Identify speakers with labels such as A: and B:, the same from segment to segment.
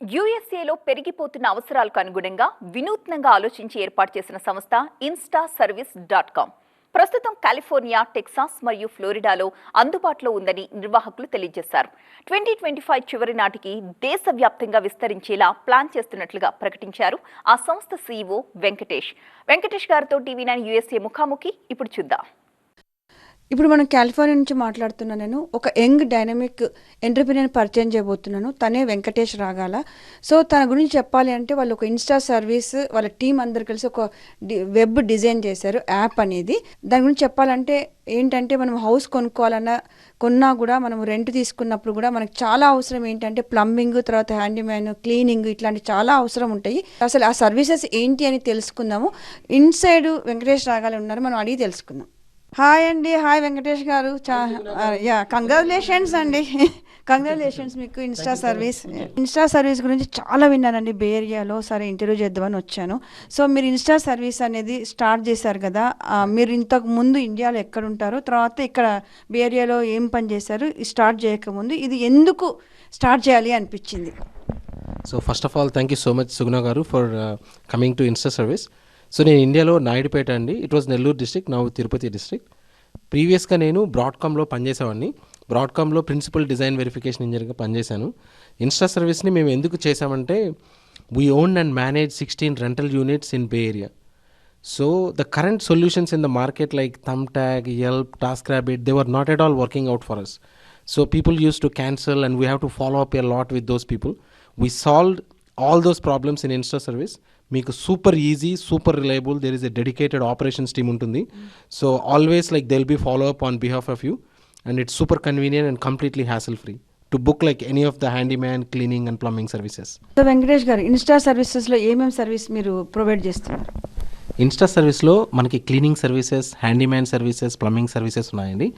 A: యుఎస్ఏలో పెరిగిపోతున్న అవసరాలకు అనుగుణంగా వినూత్నంగా ఆలోచించి ఏర్పాటు చేసిన సంస్థ ఇన్స్టా సర్వీస్ డాట్ కామ్. ప్రస్తుతం కాలిఫోర్నియా టెక్సాస్ మరియు ఫ్లోరిడాలో అందుబాటులో ఉందని నిర్వాహకులు తెలియజేశారు. ట్వంటీ ట్వంటీ ఫైవ్ చివరి నాటికి దేశవ్యాప్తంగా విస్తరించేలా ప్లాన్ చేస్తున్నట్లుగా ప్రకటించారు ఆ సంస్థ సీఈఓ వెంకటేష్. వెంకటేష్ గారితో టీవీ నైన్ యుఎస్ఏ ముఖాముఖి ఇప్పుడు చూద్దాం.
B: ఇప్పుడు మనం కాలిఫోర్నియా నుంచి మాట్లాడుతున్నా నేను ఒక యంగ్ డైనమిక్ ఎంటర్ప్రీనియర్ పరిచయం చేయబోతున్నాను. తనే వెంకటేష్ రాగాల. సో తన గురించి చెప్పాలి అంటే వాళ్ళు ఒక ఇన్స్టా సర్వీస్ వాళ్ళ టీం అందరు కలిసి ఒక డి- వెబ్ డిజైన్ చేశారు యాప్ అనేది. దాని గురించి చెప్పాలంటే ఏంటంటే మనం హౌస్ కొనుక్కోవాలన్నా కొన్నా కూడా మనం రెంట్ తీసుకున్నప్పుడు కూడా మనకు చాలా అవసరం ఏంటంటే ప్లంబింగ్ తర్వాత హ్యాండీమ్యాన్ క్లీనింగ్ ఇట్లాంటి చాలా అవసరం ఉంటాయి. అసలు ఆ సర్వీసెస్ ఏంటి అని తెలుసుకుందాము. ఇన్సైడ్ వెంకటేష్ రాగాలు ఉన్నారు మనం అడిగి తెలుసుకుందాం. హాయ్ అండి హాయ్ వెంకటేష్ గారు. చా యా కంగ్రాచులేషన్స్ అండి. కంగ్రాచులేషన్స్ మీకు ఇన్స్టా సర్వీస్ ఇన్స్టా సర్వీస్ గురించి చాలా విన్నానండి. బే ఏరియాలో సరే ఇంటర్వ్యూ చేద్దామని వచ్చాను. సో మీరు ఇన్స్టా సర్వీస్ అనేది స్టార్ట్ చేశారు కదా. మీరు ఇంతకు ముందు ఇండియాలో ఎక్కడ ఉంటారో తర్వాత ఇక్కడ బే ఏరియాలో ఏం పని చేశారు స్టార్ట్ చేయకముందు ఇది ఎందుకు స్టార్ట్ చేయాలి అనిపించింది?
C: So first of all thank you so much Suguna గారు for coming to Insta Service so నేను ఇండియాలో నాయుడుపేట అండి. ఇట్ వాజ్ నెల్లూరు డిస్టిక్ నా తిరుపతి డిస్టిక్ ప్రీవియస్గా నేను బ్రాడ్కామ్లో పనిచేసేవాడిని. బ్రాడ్కామ్లో ప్రిన్సిపల్ డిజైన్ వెరిఫికేషన్ ఇంజనీర్గా పనిచేశాను. ఇన్స్టా సర్వీస్ని మేము ఎందుకు చేసామంటే we own and manage sixteen rental units in Bay Area so the current solutions in the market like Thumbtack Yelp TaskRabbit they were not at all working out for us so people used to cancel and we have to follow up a lot with those people we solve all those problems in insta service మీకు super easy super reliable there is a dedicated operations team ఉంటుంది. So always like they'll be follow up on behalf of you and it's super convenient and completely hassle free to book like any of the handyman cleaning and plumbing services
B: so Venkatesh గారు Insta సర్వీసెస్లో ఏమేమి service మీరు provide చేస్తున్నారు?
C: Insta సర్వీస్లో మనకి cleaning services handyman services plumbing services ఉన్నాయండి.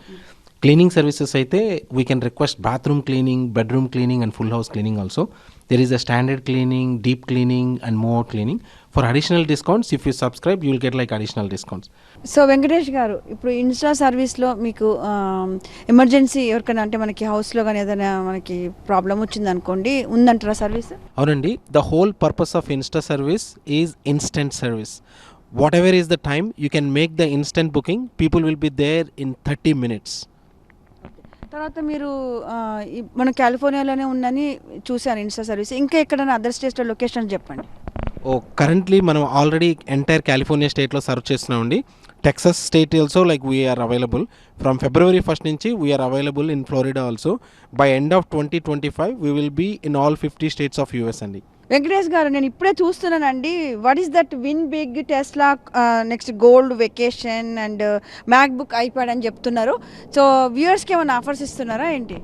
C: Cleaning services అయితే we can request bathroom cleaning bedroom cleaning and full house cleaning also there is a standard cleaning deep cleaning and more cleaning for additional discounts if you subscribe you will get like additional discounts
B: so Venkatesh గారు ఇప్పుడు Insta సర్వీస్లో మీకు emergency ఎవరికైనా అంటే మనకి హౌస్లో కానీ ఏదైనా మనకి ప్రాబ్లం వచ్చింది అనుకోండి ఉందంటారా సర్వీస్
C: అవునండి. The whole purpose of Insta Service is instant service whatever is the time you can make the instant booking people will be there in thirty minutes
B: తర్వాత మీరు మన కాలిఫోర్నియాలోనే ఉందని చూశాను ఇన్స్టా సర్వీస్. ఇంకా ఎక్కడైనా అదర్ స్టేట్స్లో లొకేషన్ చెప్పండి.
C: ఓ కరెంట్లీ మనం ఆల్రెడీ ఎంటైర్ కాలిఫోర్నియా స్టేట్లో సర్వ్ చేస్తున్నామండి. Texas state also like we're available. From February first నుంచి we're available in Florida also. By end of twenty twenty five we will be in all fifty states of US అండి.
B: వెంకటేష్ గారు నేను ఇప్పుడే చూస్తున్నానండి. What is that win big Tesla next gold vacation and MacBook iPad అని చెప్తున్నారు. So వ్యూవర్స్కి ఏమైనా offers ఇస్తున్నారా ఏంటి?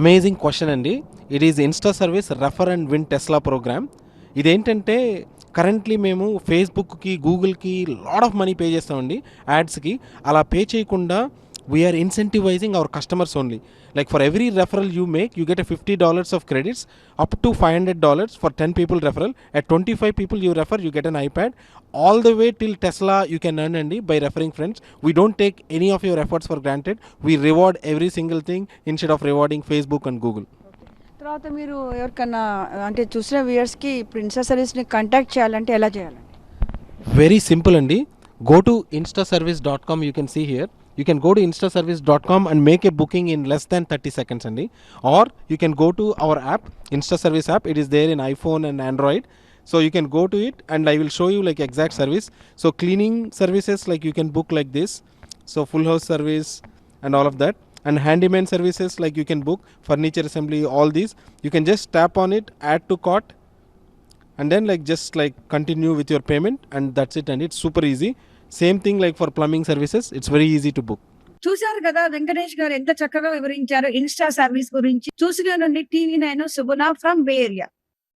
C: అమేజింగ్ క్వశ్చన్ అండి. It is insta service refer and win Tesla programme ఇదేంటంటే కరెంట్లీ మేము ఫేస్బుక్కి గూగుల్కి లాడ్ ఆఫ్ మనీ పే చేస్తామండి యాడ్స్కి అలా పే చేయకుండా we're incentivizing our customers only like for every referral you make you get a fifty dollars of credits up to five hundred dollars for ten people referral at twenty five people you refer you get an iPad all the way till Tesla you can earn అండి by referring friends we don't take any of your efforts for granted we reward every single thing instead of rewarding Facebook and Google
B: తర్వాత మీరు ఎవరికన్నా అంటే చూసిన వ్యూవర్స్కి ఇప్పుడు Insta సర్వీస్ని contact చేయాలంటే ఎలా చేయాలండి?
C: వెరీ సింపుల్ అండి. Go to Insta Service dot com you can see here you can go to instaservice.com and make a booking in less than 30 seconds only or you can go to our app insta service app. It is there in iphone and android. So you can go to it and i will show you like exact service. So cleaning services like you can book like this. So full house service and all of that. And handyman services like you can book. Furniture assembly all these. You can just tap on it add to cart. And then like just like continue with your payment. And that's it and it's super easy. Same thing like for plumbing services it's very easy to book
D: చూశారు కదా వెంకటేష్ గారు ఎంత చక్కగా వివరించారు Insta service గురించి. చూసిన నుండి TV nine Suguna from Bay Area